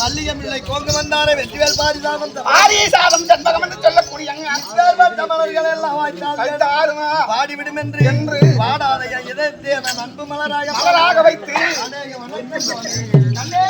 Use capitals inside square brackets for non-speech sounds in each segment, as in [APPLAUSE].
மல்லிகமில்லை கோங்கு வந்தாரே வெற்றிவேல் ஆரியசாதம் ஜன்மகம் என்று சொல்லக்கூடிய மலர்கள் எல்லாம் வாய்த்தால் பாடிவிடும் என்று என்று. வாடாதைய இதயத்தை அவன் அன்பு மலராக மலராக வைத்து. அநேக வண்ணங்கள் நல்லே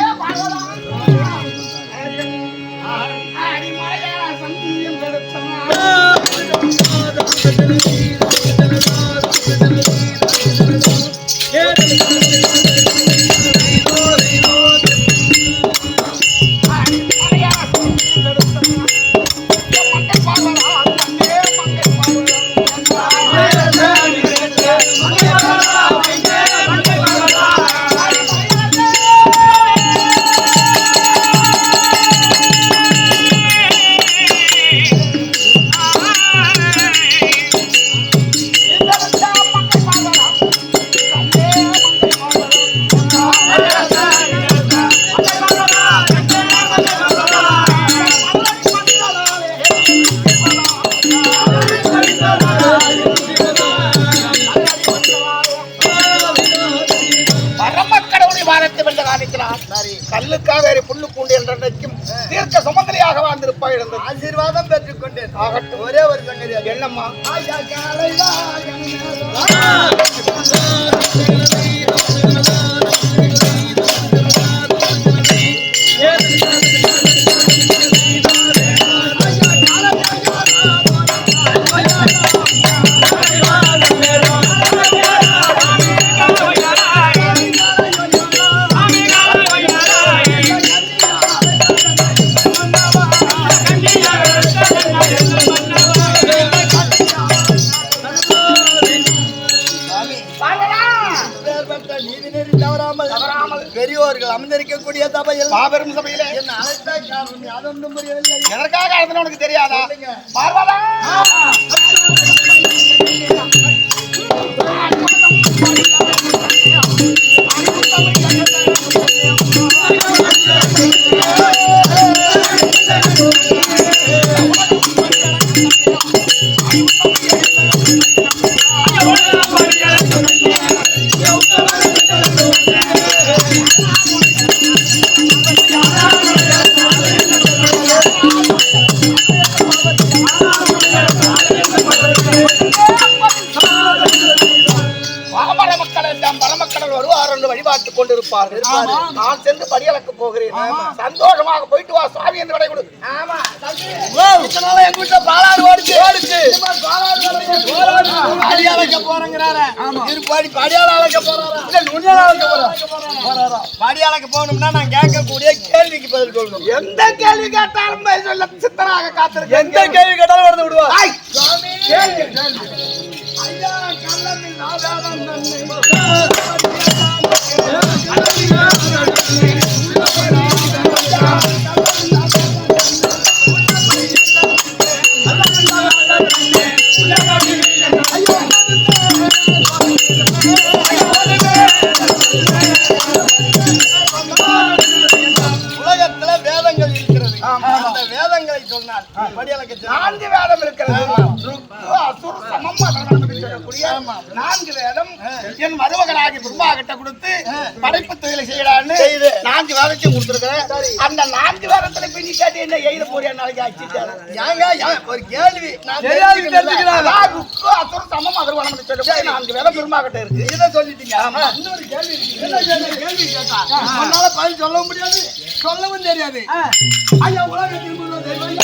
அழைக்க போகணும்னா நான் கேட்கக்கூடிய கேள்விக்கு பதில் சொல்லணும். எந்த கேள்வி கேட்டாலும் சொல்ல காத்திருக்க எந்த கேள்வி கேட்டாலும் வந்து விடுவா? ஐய்! கேள்வி. ஐயா கள்ளமில் நாதாரம் தன்னை நான்கு வேதத்தையும் கொடுத்துருக்கிறேன். அந்த நான்கு வேதத்துல பின்னி கேட்டு என்ன எழுத போறியா? நாளைக்கு ஏங்க ஏன் ஒரு கேள்வி. நான் தெரியாது தெரிஞ்சுக்கிறேன் அதான் ருக்கு, அசுர், சமம், அதர்வணம் என்று சொல்லக்கூடிய நான்கு வேதம் பிரம்மா கிட்ட இருக்கு. இதை சொல்லிட்டீங்க. இன்னொரு கேள்வி இருக்கு. என்ன கேள்வி? கேட்டா. உன்னால பதில் சொல்ல முடியாது. சொல்லவும் தெரியாது. ஐயா உலகத்தில் முதல்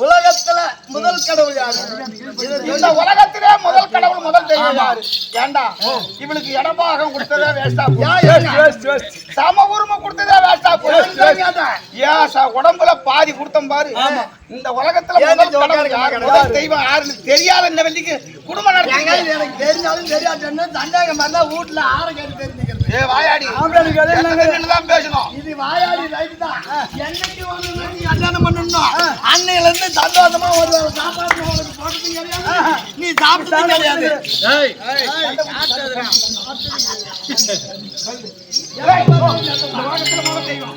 உலகத்துல முதல் கடவுள் யாரு? இந்த. உலகத்திலே முதல் கடவுள் முதல் தெய்வம் யாரு? ஏண்டா? இவளுக்கு இடபாகம் கொடுத்ததே வேஸ்டா சம உரிமை கொடுத்ததே வேஸ்டா ஏன் ச- உடம்புல பாதி கொடுத்தோம் பாரு. இந்த உலகத்துல முதல் கடவுள் யாரு? முதல் தெய்வம் யாருன்னு தெரியாத இந்த வெள்ளிக்கு குடும்பம் ஏங்க, நடத்தி இது எனக்கு தெரிஞ்சாலும் தெரியாதுன்னு தண்டாங்க மாதிரிலாம் வீட்டுல ஆற கேட்டு தெரிஞ்சுக்கிறது. ஏ வாயாடி ஆம்பளை என்னதான் பேசணும் இது வாயாடி ரைட் தான் என்னைக்கு வந்து நீ கல்யாணம் பண்ணணும் அன்னையில இருந்து சந்தோஷமா ஒரு சாப்பாடு உனக்கு கிடையாது நீ சாப்பிட்டதும் கிடையாது ஏய், தெய்வம். தெய்வம்.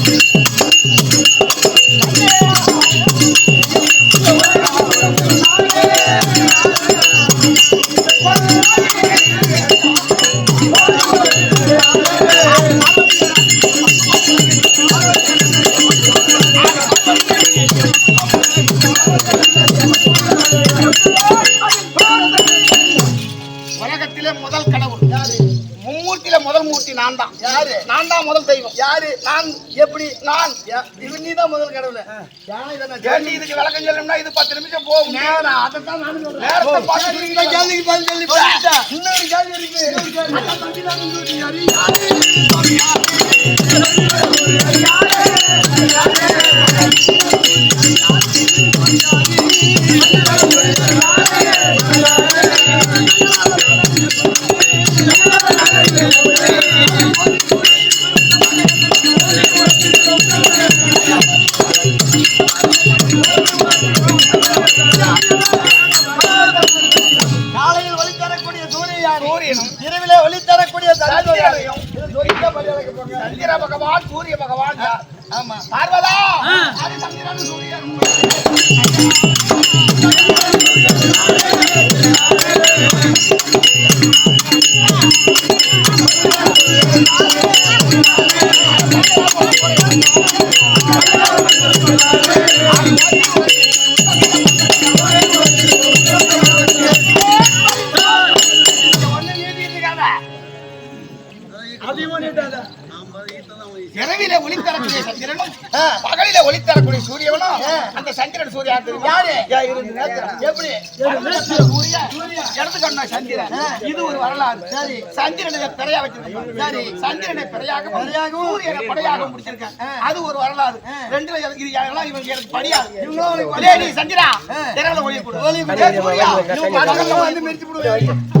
கடவுள். இதுக்கு விளக்கம் சொல்லணும்னா இது பத்து நிமிஷம் போகும். நேரத்தை பார்த்து கேள்விக்கு பதில் சொல்லி. இன்னொரு கேள்வி இருக்கு. இரவிலே ஒளி தரக்கூடிய [LAUGHS] சந்திரனும் பகலிலே ஒளி தரக்கூடிய சூரியனும் அந்த சந்திரன் சூர்யா? யாரு? எப்படி சந்திரன். இது ஒரு வரலாறு சரி. சந்திரனை பிறையா வச்சிருக்காங்க. சரி. சந்திரனை பிறையாகவும் பிறையாகவும், சூரியனை படையாகவும் முடிச்சிருக்காங்க. அது ஒரு வரலாறு ரெண்டுல எனக்கு இது எல்லாம் இவங்க எனக்கு இவங்களும் நீ சந்திரா இரவுல ஒளி கொடு ஒளி கொடு. சூர்யா, வந்து மிதிச்சு போடுவாங்க.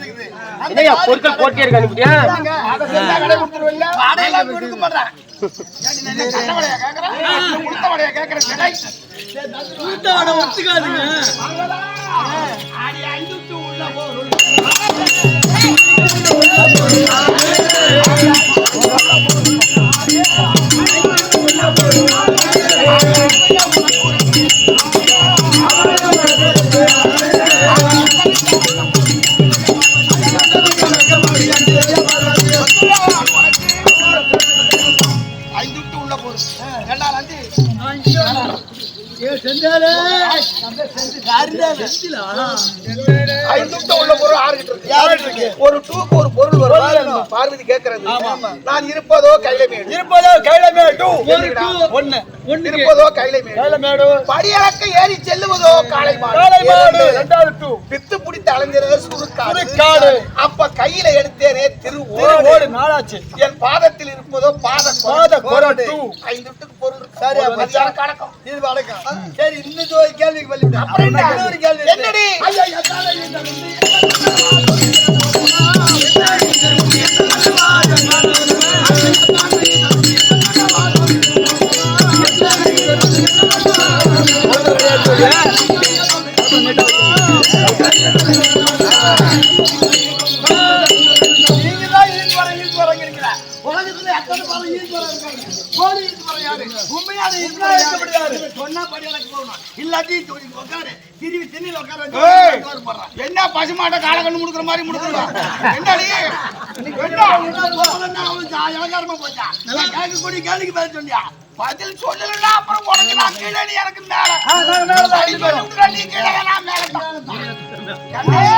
இருக்குது? பொருட்கள் போட்டியே இருக்கு அனுப்பிட்டியா தாங்க. அதை பொருள். ரெண்டாம் நந்தி. ஐந்துக்கு உள்ள பொருள் ஆறுகிட்டு? ஒரு டூக்கு ஒரு பொருள் வரும் பார்வதி கேட்கறது நான் இருப்பதோ கையில இருப்பதோ கையில மேடு. இருப்பதோ கையில மேடு. படியளக்க ஏறி செல்லுவதோ காளை மாடு. பித்து பிடித்து அலைஞ்சிறது சுருக்காடு. அப்ப கையில எடுத்தேனே திரு ஓடு நாளாச்சு. என் பாதத்தில் இருப்பதோ பாத பாத கொரடு. ஐந்துட்டுக்கு பொருள் இருக்கு. சரியா, ஒரு மதியான கணக்கம் இது வணக்கம். சரி இந்த ஒரு கேள்விக்கு பதில் விடு. அப்புறம் என்ன? இன்னொரு கேள்வி. என்னடி? ஐயா, எத்தால தூக்கி உட்காரு. திரும்பி திண்ணையில உட்கார. என்ன பசுமாட்ட காலக்கண்ணு முடுக்குற மாதிரி முடுக்குறா? என்னடி? இளக்காரமா போச்சா? நான் கேட்கக்கூடிய கேள்விக்கு பதில் சொல்லியா? பதில் சொல்லலன்னா அப்புறம் உனக்கு நான் கீழே நீ எனக்கு மேல. நீ கீழே நான் மேல ஏண்டா?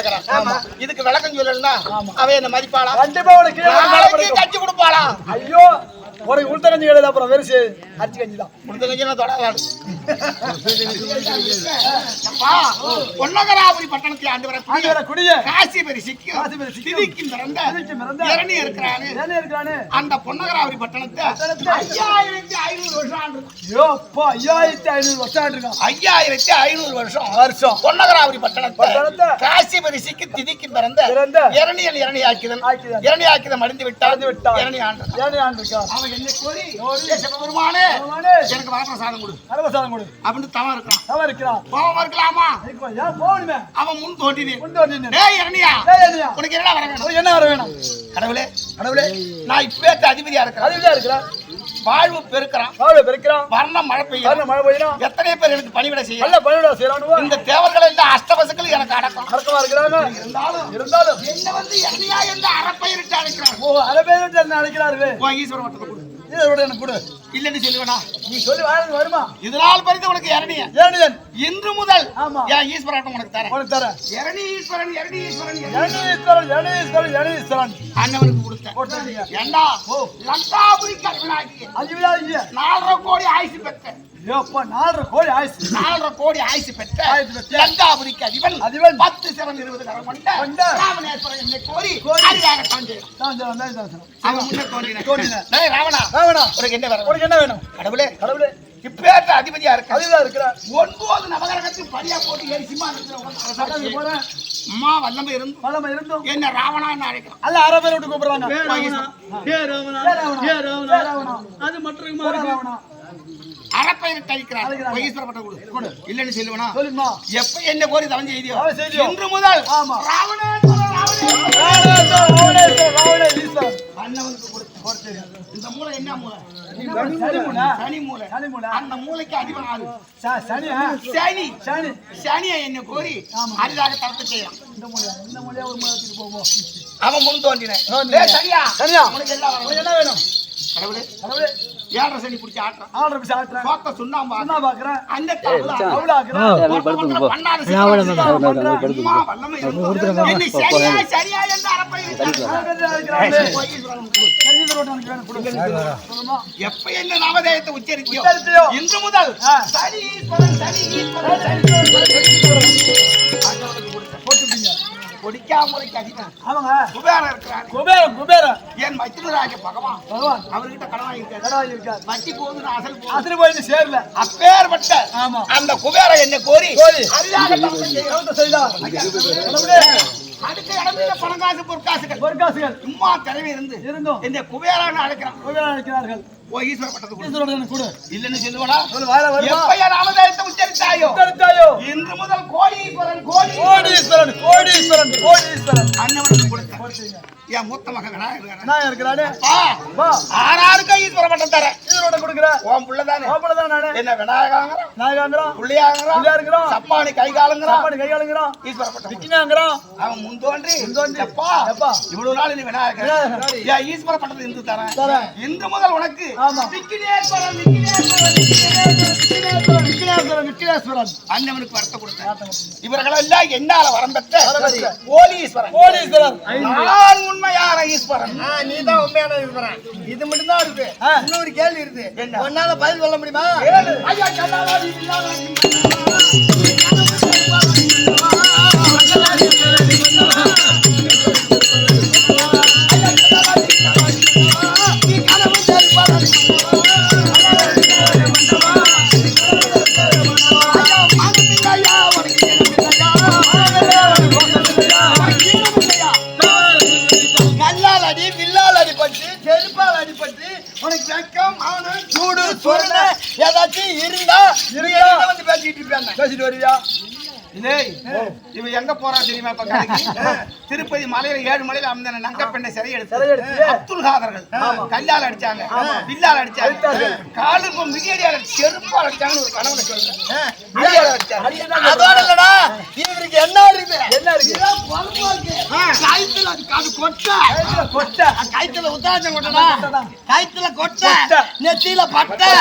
கேக்குறான். ஆமா. இதுக்கு விளக்கம் சொல்லலன்னா. அவன் என்ன மதிப்பாளா? கண்டிப்பா உனக்கு. கட்சி கொடுப்பாளா? ஐயோ உனக்கு உளுத்த கஞ்சி கிடையாது அப்புறம் வெறும் சே- அரிசி கஞ்சி தான் கட்சி நான் பொன்னகராபுரி பட்டணத்தை ஆண்டு ஆண்டு வரக்கூடிய வர குடிய காசிபரி இரணி இருக்கிறானே. இருக்கிறானு. அந்த பொன்னகராபுரி பட்டணத்தை ஐயாயிரத்தி ஐநூறு வருஷம் ஆண்டு ஐயோ அப்பா ஐயாயிரத்தி ஐநூறு வருஷம் ஆண்டிருக்கான் ஐயாயிரத்தி ஐநூறு வருஷம். வருஷம். பொன்னகராபுரி பட்டணத்தை காசிபரி சிக்கி திதிக்கும் பிறந்த இரணியல் இரணி ஆக்கிதன். இரணி ஆக்கிதன். அடைந்து விட்டான் அடைந்து விட்டான். இரணி ஆண்டு ஆண்டிருக்கான் அவன் என்ன கோரி "ஏ சிவபெருமானே பகவானே, எனக்கு வரப்பிரசாதம் கொடு. அரவசாதம் கொடு. அப்படின்னு தவம் இருக்கான் அவன் இருக்கிறான் கோபம் இருக்கலாமா? ஏன் போகணுமே. அவன் முன் தோன்றினேன். கொண்டு வந்து டேய் இரணியா உனக்கு என்ன வர வேணும்? என்ன வர வேணும்? கடவுளே கடவுளே. நான் இப்பேத்த அதிபதியா இருக்கிறேன். அதுதான் இருக்கிறான். வாழ்வு பெருக்கிறான். சாப்பிட பெருக்கிறான். வர்ணம் மழை பெய்யும் காரணம் மழை பெய்யணும். எத்தனை பேர் எனக்கு பணிவிட செய்ய? நல்ல பணிவிடா செய்யறானுவோ இந்த தேவர்கள் எல்லாம் அஷ்டவசுக்கள் எனக்கு அடக்கம். அடக்கமா இருக்கிறாங்க. இருந்தாலும் இருந்தாலும். என்ன வந்து இரணியா என்று அறப்பயிரிட்டு அழைக்கிறார் ஓ என்ன அழைக்கிறாரு உன் ஈஸ்வர இல்லைன்னு சொல்லுவேனா? நீ சொல்லி வாழ்ந்து வருமா? இதனால் பறித்து உனக்கு இரணிய ஏனியன் இன்று முதல் ஆமா. என் ஈஸ்வராட்டம் உனக்கு தரேன். உனக்கு தரேன். இரணி ஈஸ்வரன் இரணி ஈஸ்வரன் இரணி அண்ணவனுக்கு கொடுத்தேன். போட்டுருக்கீங்க ஏண்டா? லங்காபுரி கருவனாகிய அஞ்சு நாலரை கோடி ஆயுசு பெற்ற நாலரை கோழி ஆயிடுச்சு. நாலரை கோடி ஆயுசு பெற்ற ஆயுசு லங்காபுரிக்கு அதிபன். அதிபன். பத்து சிறன் இருபது கரம் கொண்ட கொண்ட. ராமநேஸ்வரன் என்னை கோரி ராவணா. ராவணா, உனக்கு என்ன உனக்கு என்ன வேணும்? கடவுளே. கடவுளே. இப்பேற்ற அதிபதியா இருக்க. அதுதான் இருக்கிறார் ஒன்பது நவகரகத்துக்கு படியா போட்டு ஏறி. போறேன். அம்மா வல்லமை இருந்தும். இருந்தும். என்ன ராவணான்னு அழைக்கிறான். அல்ல அரை பேர் விட்டு கூப்பிடுறாங்க. ராவணா, ராவணா, ராவணா, ராவணா. ராவணா. அது இருக்கு. ராவணா. பட்டம் கொடு. கொடு. இல்லைன்னு சொல்லுவனா? எப்ப என்ன கோரி தவன் செய்தியோ. இன்று முதல் இந்த மூளை என்ன மூளை? சனி மூளை. அந்த மூளைக்கு அதிபன் ஆறு. சனி. சனி. சனி. சனியை என்ன கோரி. அரிதாக தரத்து செய்யலாம். இந்த மூலையா, இந்த மூலையா ஒரு மூலை வச்சுட்டு போவோம். அவன் முன் தோன்றினேன். சரியா சரியா? உனக்கு. என்ன வேணும்? கடவுளே. கடவுளே, ஏழரை சனி பிடிச்சி ஆட்டுறான். ஆர்டர் பிடிச்சு ஆட்டுறேன். சோத்த சுண்ணாம்பா சுண்ணா பார்க்கறேன். அந்த அவ்வளோ ஆக்குறேன். சரியா கொடு. சொல்லுமா? எப்ப என்ன நாமதேயத்தை உச்சரித்தியோ. இன்று முதல் அதிகம் ஆமாங்க. குபேரன் இருக்கிறார் குபேரன், குபேரன். என் மச்சினராஜ பகவான் பகவான், அவர்கிட்ட கடன் வாங்கியிருக்காரு கடவுள் இருக்கார். வட்டி போகுதுன்னு அசல் போகுது அசல் போயிட்டு சேரல. அப்பேற்பட்ட ஆமா. அந்த குபேர என்ன கோரி கோரி. அடுத்த இடத்துல பணங்காசு பொற்காசுகள் பொற்காசுகள் சும்மா திறமை இருந்து இருந்தும் இந்த குபேரான்னு அழைக்கிறான் குபேரன் அழைக்கிறார்கள். ஓ ஈஸ்வர பட்டத்தை கொடு கொடு. இல்லைன்னு சொல்லுவனா சொல்லு, வாயில வருமா? எப்ப என் நாமதேயத்தை உச்சரித்தாயோ உத்தரித்தாயோ. இன்று முதல் கோடீஸ்வரன் கோடி கோடீஸ்வரன், கோடீஸ்வரன், கோடீஸ்வரன். அண்ணவனுக்கு. என் மூத்த மகனா இருக்கிறான் நான் இருக்கிறானே. பா வா, ஆறாருக்கு ஈஸ்வர பட்டம் தரேன் ஈஸ்வரோட கொடுக்குறேன். உன் புள்ளதானே மாப்பிள்ளதான் நானு. என்ன விநாயகாங்கிறான் நாயகாங்கிறான். புள்ளியாங்கிறான் புள்ளியா இருக்கிறான். சப்பானி கைகாலங்கிறான் சாப்பாடு கையாளுங்கிறான். ஈஸ்வர பட்டம் கொடு. விக்கினாங்கிறான். அவன் முன் தோன்றி முன் தோன்றி. எப்பா எப்பா? இவ்வளவு நாள் நீ விநாயகர் விநாயகர். என் ஈஸ்வர பட்டத்தை இந்து தரேன் தரேன். இன்று முதல் உனக்கு ஆமா. விக்கினேஸ்வரன் விக்கினேஸ்வரன் விக்கினேஸ்வரன் அண்ணவனுக்கு வருத்த கொடுத்தேன். இவர்களெல்லாம் என்னால வரம் பெற்ற. கோலீஸ்வரன். நான் உண்மையான ஈஸ்வரன். நீ தான் உண்மையான இருக்கிறேன் இது மட்டும் தான் இருக்கு. இன்னொரு கேள்வி இருக்கு. என்ன? உன்னால பதில் சொல்ல முடியுமா? செருப்பால் அடிபட்டு உனக்கு வெக்கம் மானம் சூடு சொரணை ஏதாச்சும் இருந்தா என்கிட்ட வந்து பேசிட்டு இருப்பாங்க பேசிட்டு வருவியா டேய், இவன் எங்க போறா தெரியுமா இப்ப? திருப்பதி மலையில ஏழு மலையில அந்த நங்க பெண்ணை சிறை எடுத்து அப்துல் காதர்கள் கல்லால் அடிச்சாங்க. பில்லால் அடிச்சாங்க. காலு மிதியடியால செருப்பால் அடிச்சாங்கன்னு ஒரு கனவுல சொல்றேன். அதோட இல்லடா இவருக்கு என்ன இருக்குது என்ன இருக்கு கைத்துல அது அது கொட்டை. கொட்டை. கைத்துல உத்தாச்சம் கொட்டடா. கைத்துல கொட்டை. நெத்தியில பட்டை.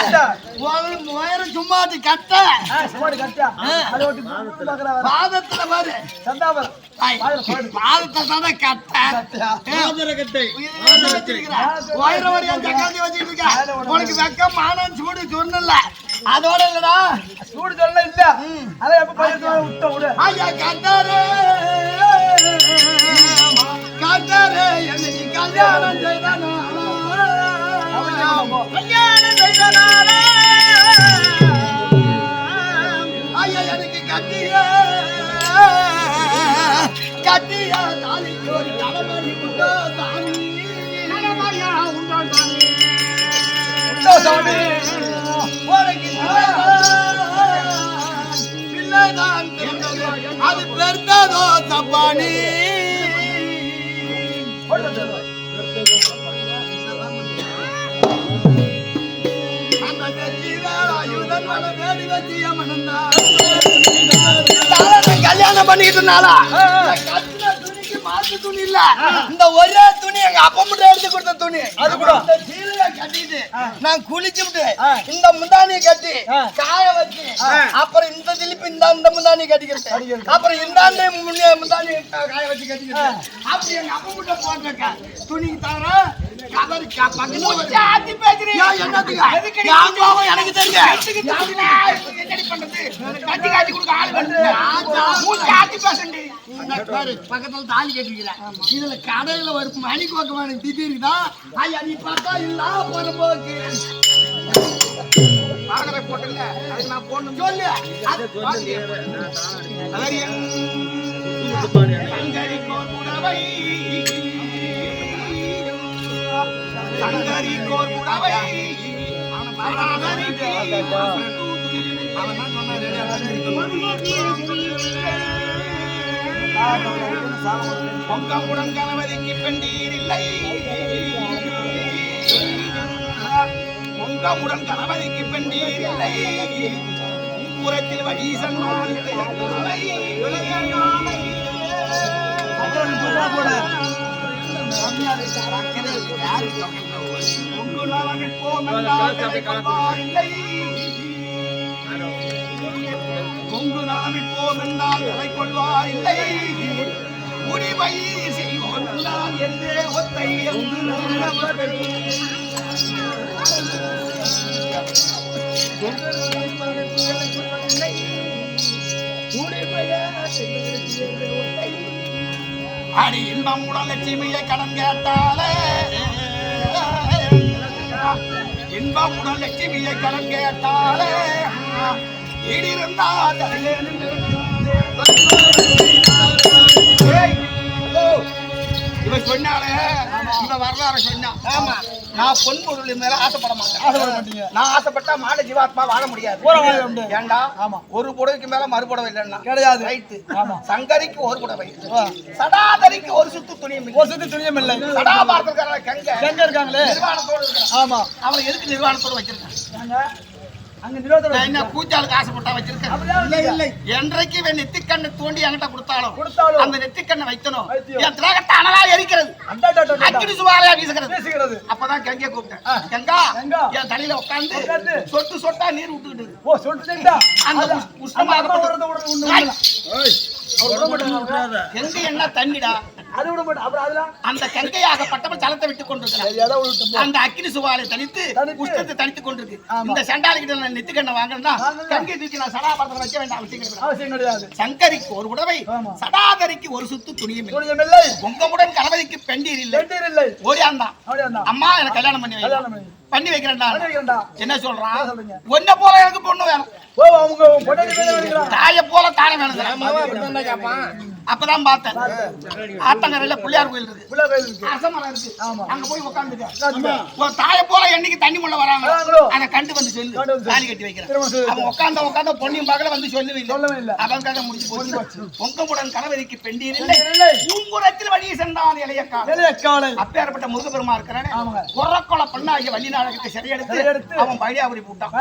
உயரம் சும்மா அது கட்டை. பாக்குறா பாதத்துல பாரு சந்தாபரம் பாதத்தை தானே கட்டை உனக்கு வெக்கம் மானம் சூடு சொன்னல. அதோட இல்லடா. சூடு சொல்ல இல்ல. அதான் எப்ப பையன் விட்ட விடு. ஐயா கட்டாரே கட்டாரே என்னைக்கு கல்யாணம் செய்தானா கல்யாணம் செய்தானா கட்டிய கட்டிய தாலி ஒரு கடமணி உண்டோ சாமி கடமணியா உண்டோ சாமி உண்டோ சாமி உனக்கு பிள்ளைதான் அது பெருந்ததோ தப்பானி அந்த வெற்றிவேல் கல்யாணம் கட்டின துணிக்கு மாத்து துணி இல்ல. இந்த ஒரே துணி எங்க அப்பா மட்டும் எடுத்து கொடுத்த துணி. அது கூட. கட்டிட்டு நான் குளிச்சுட்டு இந்த முந்தானியை கட்டி காய வச்சு அப்புறம் இந்த திருப்பி இந்த இந்த முந்தானி கட்டிக்கிறேன் அப்புறம் இந்த முன்னே முந்தானி காய வச்சு கட்டிக்கிறேன் அப்படி எங்க அப்பா மட்டும் போட்டிருக்க துணிக்கு தவிர எனக்கு தெரியும் பக்கத்துல தாலி கட்டிருக்கிறேன் இதுல கடையில ஒரு மணி கோக்கம் எனக்கு திடீர்னு ஐயா நீ பார்த்தா இல்ல போன போக்கு பாகலை போட்டுங்க அதுக்கு நான் போடணும். சொல்லு. அவன் தான் பொங்கமுடன் கணவதிக்கு பெண்டீர் இல்லை. பொங்கமுடன் கணவதிக்கு பெண்டீர் இல்லை. புறத்தில் சொன்னால் இளையகாலை, இளையகாலை. பொங்கு நலனில் போமென்றால் கொள்வார் இல்லை. முடிவை செய்வோம் என்றால் என்றே ஒத்தை அடி இன்பம் உடல் லட்சுமியை கடன் கேட்டாலே இன்பம் உடல் லட்சுமியை கடன் கேட்டாலே இடிருந்தா தலையே நின்று சொன்னாலே இந்த வரலாறு சொன்னா ஆமா. நான் பொன் பொருள் மேல ஆசைப்பட மாட்டேன். ஆசைப்பட மாட்டீங்க. நான் ஆசைப்பட்டா மாட ஜீவாத்மா வாழ முடியாது. ஏண்டா? ஆமா. ஒரு புடவைக்கு மேல மறு புடவை இல்லைன்னா. கிடையாது. ரைட்டு ஆமா. சங்கரிக்கு ஒரு புடவை. சடாதரிக்கு ஒரு சுத்து துணியும். ஒரு சுத்தி துணியும் இல்லை. சடாபாரத்துக்காரன் கங்க. எங்க இருக்காங்களே. நிர்வாணத்தோடு ஆமா. அவன் எதுக்கு நிர்வாணத்தோடு வச்சிருக்கான் என்ன கூச்சாளுக்கு ஆசைப்பட்டா வச்சிருக்கேன்? அப்படிலாம் இல்லை இல்லை. என்றைக்கு இவன் நெத்திக்கண்ணை தோண்டி என்கிட்ட கொடுத்தாலும் கொடுத்தாலும். அந்த நெத்திக்கண்ணை வைத்தியம். என் திரகத்தை அனலா எரிக்கிறது. அக்கினி சுவாலையா வீசுகிறது. அப்பதான் கங்கைய கூப்பிட்டேன். கங்கா கங்கா. என் தலையில உட்கார்ந்து உட்கார்ந்து. சொட்டு சொட்டா நீர் விட்டுக்கிட்டு அந்த உஷ்ணமாக என்ன தண்ணிடா? அது விட அப்புறம் அதெல்லாம் அந்த கங்கையாகப்பட்டவன் ஜலத்தை விட்டு கொண்டிருக்கிறான். அந்த அக்கினி சுவாலை தனித்து. உஷ்ணத்தை தனித்து கொண்டிருக்கு. இந்த சண்டாளி கிட்ட நான் வாங்கினா. கங்கை தூக்கி நான் சடாபாரத்தில் வைக்க வேண்டாம் அவசியம் அவசியம் கிடையாது. சங்கரிக்கு ஒரு உடவை. சடாதரிக்கு ஒரு சுத்து துணியும். துணியம் இல்லை. உங்கமுடன் கணவதிக்கு பெண்டீர் இல்லை. ஓடியாந்தான். அம்மா எனக்கு கல்யாணம் பண்ணி பண்ணி வைக்கிறேன்டா. என்ன சொல்றான்? ஒன்ன போல எனக்கு பொண்ணு வேணும். தாயை போல தானே வேணும் அப்பதான் பார்த்தேன். ஆத்தங்கரையில பிள்ளையார் கோயில் இருக்கு. அரசமரம் இருக்கு. அங்க போய். ஒரு தாயை போல என்னைக்கு தண்ணி முள்ள வராங்க? அதை கண்டு வந்து சொல்லு. தாலி கட்டி வைக்கிறேன். அவன் உட்கார்ந்த உட்கார்ந்த பொண்ணியும் பார்க்கல வந்து சொல்லவே இல்லை. அவன் கதை முடிஞ்சு போச்சு. பொங்கமுடன் கணவருக்கு பெண்டீர் இல்லை. பூங்குரத்தில் வழி சென்றான் இளையக்கால் அப்பேற்பட்ட முருகபெருமா இருக்கிறானே. குறக்கொலை பண்ணாகிய வள்ளி நாடகத்தை சிறையெடுத்து அவன் பைடியாபுரி போட்டான்.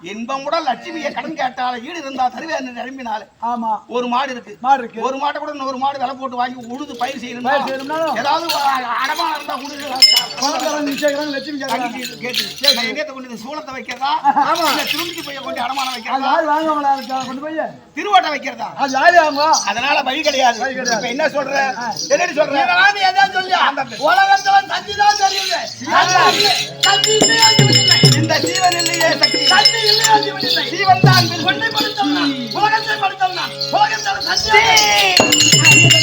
காணப்பட்டார் இன்பமுடன் லட்சுமியை கடன் கேட்டால ஈடு இருந்தா தருவேன் நிரம்பினால. ஆமா. ஒரு மாடு இருக்கு. மாடு இருக்கு. ஒரு மாட்டை கூட இன்னொரு மாடு விலை போட்டு வாங்கி உழுது பயிர் செய்யணும்னாலும் ஏதாவது அடமானம் இருந்தா உழுது லட்சுமி கேட்டு கொண்டு சூளத்தை வைக்கிறதா? திரும்பிக்கு போய் கொண்டு அடமானம் அது வைக்கிறதா? கொண்டு போய் திருவோட்டை வைக்கிறதா? அதனால வழி கிடையாது. இப்ப என்ன சொல்ற? என்னடி சொல்ற? எதாவது சொல்லியா? உலகத்துல தான் தெரியுது. இந்த ஜீவன் இல்லையே சக்தி தந்தி இல்லையே அஞ்சுவதில்லை. ஜீவன் தான் பொன்னை படைத்தவன், உலகத்தை படைத்தவன், உலகத்துல தந்தி மருந்தை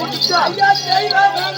Hayat eyvallah.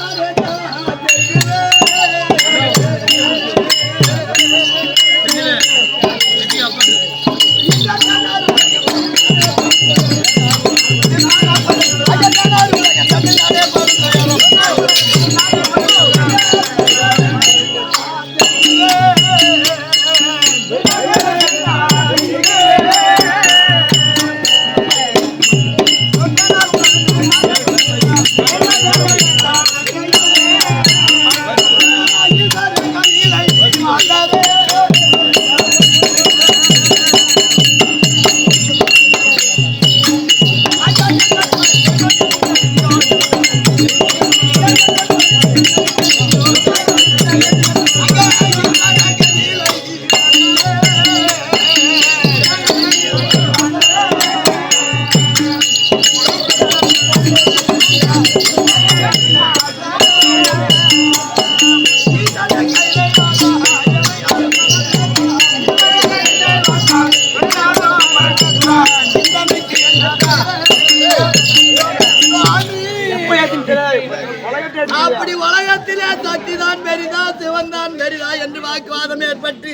தான் பெரிதா என்று வாக்குவாதம் ஏற்பட்டு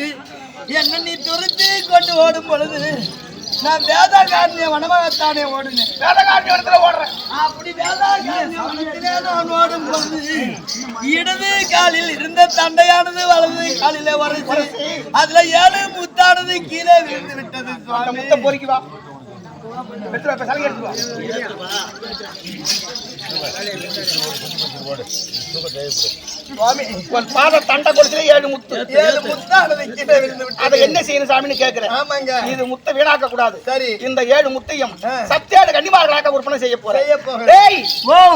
என்ன நீ துரத்தி கொண்டு ஓடும் பொழுது நான் வேதாகாரணிய வனமாகத்தானே ஓடுனேன். வேதகாரண்ய இடத்துல ஓடுறேன். அப்படி வேதாகாரணிய வனத்திலே நான் ஓடும் பொழுது இடது காலில் இருந்த தண்டையானது வலது காலிலே வரச்சு அதுல ஏழு முத்தானது கீழே விழுந்து விட்டது முட்டை பொறுக்கி வா. எடுத்து சுவாமி உன் பாத தண்டை கொடுத்துல ஏழு முத்து. ஏழு விட்டது அதை என்ன செய்யணும் சாமின்னு கேக்குறேன் ஆமாங்க. இது முத்தை வீணாக்க கூடாது சரி. இந்த ஏழு முத்தையும் சத்தியாடு கன்னிமார்களாக விற்பனை செய்ய போறேன்.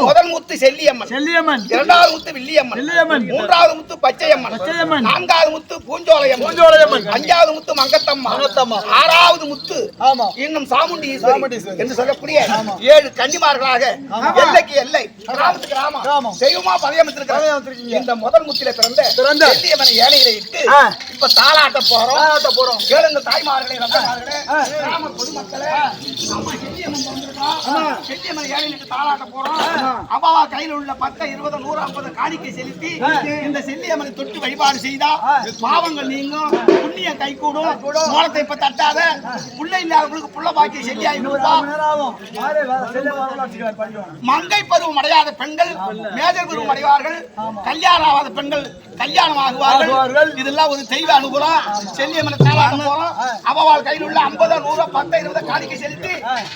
முதல் முத்து செல்லியம்மன். செல்லியம்மன். இரண்டாவது முத்து வில்லியம்மன். வில்லியம்மன். மூன்றாவது முத்து பச்சையம்மன். பச்சையம்மன். நான்காவது முத்து பூஞ்சோலையம்மன். பூஞ்சோலையம்மன். அஞ்சாவது முத்து மங்கத்தம்மா. மங்கத்தம்மா. ஆறாவது முத்து ஆமா. இன்னும் சாமுண்டி சாமுண்டீஸ்வரி. என்று சொல்லக்கூடிய ஏழு கன்னிமார்களாக எல்லைக்கு எல்லை. கிராமத்துக்கு கிராமம். தெய்வமா பதியமித்திருக்கீங்க. இந்த முதல் முத்தில பிறந்த ஏனையில இட்டு. இப்ப தாளாட்ட போறோம். தாளாட்ட போறோம். கேளுங்க தாய்மார்களே ரத்தமார்களே. கிராம பொதுமக்களே அம்மா வந்திருக்கோம் ஏழையில தாளாட்ட போறோம். அம்மாவா கையில உள்ள பத்து இருபது நூறு ஐம்பது காணிக்கை செலுத்தி இந்த செல்லியம்மனை தொட்டு வழிபாடு செய்தா பாவங்கள் நீங்கும் புண்ணியம் கை கூடும் மூலத்தை இப்ப தட்டாத புள்ள இல்லாதவங்களுக்கு புள்ள பாக்கி செல்லியாகி. மங்கை பருவம் அடையாத பெண்கள் மேஜர் பருவம் அடைவார்கள். கல்யாணம் ஆகாத பெண்கள் கல்யாணம் ஆகுவார்கள். இதெல்லாம் ஒரு தெய்வ அனுகூலம் செல்லியம்மனை தாளாட்டம் போறோம் அவவாள் கையில் உள்ள ஐம்பது நூறு பத்து இருபது காணிக்கை செலுத்தி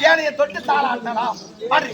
ஏனைய தொட்டு தாளாட்டலாம் பாரு